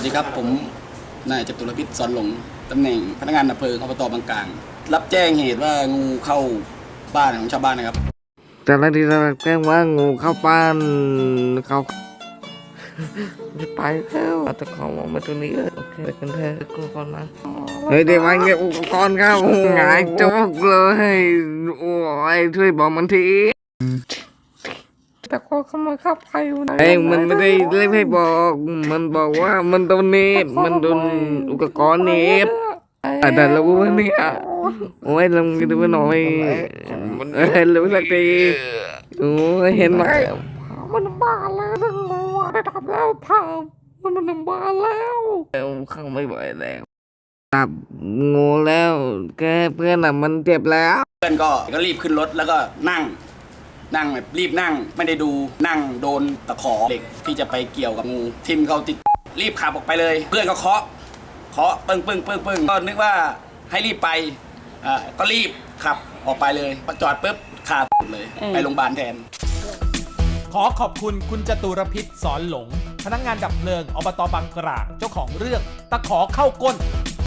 วัสดีครับผมนายจตุรพิษสอนหลงตำแหน่งพนักงานดับเพลิงอบตบางกลาง รับแจ้งเหตุว่างูเข้าบ้านของชาวบ้านนะครับแต่ละทีเราแจ้งว่างูเข้าบ้านเขาจะไปแล้วอาแต่ของออกมาตัวนี้เลยโอเคไปกันเถอะกูก่อนนะเฮ้ยเดี๋ยวมันเก็บอุปกรณ์ครับหงายจกเลยโอ้ยช่วยบอกมันที แต่ก็เข้ามาขับใครอยู่นะเอ้ยมันไม่ได้เล่นให้บอก มันบอกว่ามันโดนเนบมันโดนอุปกรณ์เนบอะแต่รู้ว่าเนี่ยโอ้ยลองดูหน่อยเอ้ยรู้สักทีโอ้ยเห็นไหมมันบ้าแล้วทั้งหมดได้ทำแล้วทำมันมันบ้าแล้วแล้วเข้าไม่ไหวแล้วตับงูแล้วแกเพื่อนอะมันเจ็บแล้ว เพื่อนก็ก็รีบขึ้นรถแล้วก็นั่ง นั่งแบบรีบนั่งไม่ได้ดูนั่งโดนตะขอเหล็กที่จะไปเกี่ยวกับงูทิ่มเข้าติดรีบขับออกไปเลย เพื่อนก็เคาะเคาะปึ้งปึ้งปึ้งปึ้งก็นึกว่าให้รีบไปอ่าก็รีบขับออกไปเลยพอจอดปุ๊บขาดเลยไปโรงพยาบาลแทน ขอขอบคุณคุณจตุรพิษสอนหลง พนักงานดับเพลิงอบตบางกลางเจ้าของเรื่องตะขอเข้าก้น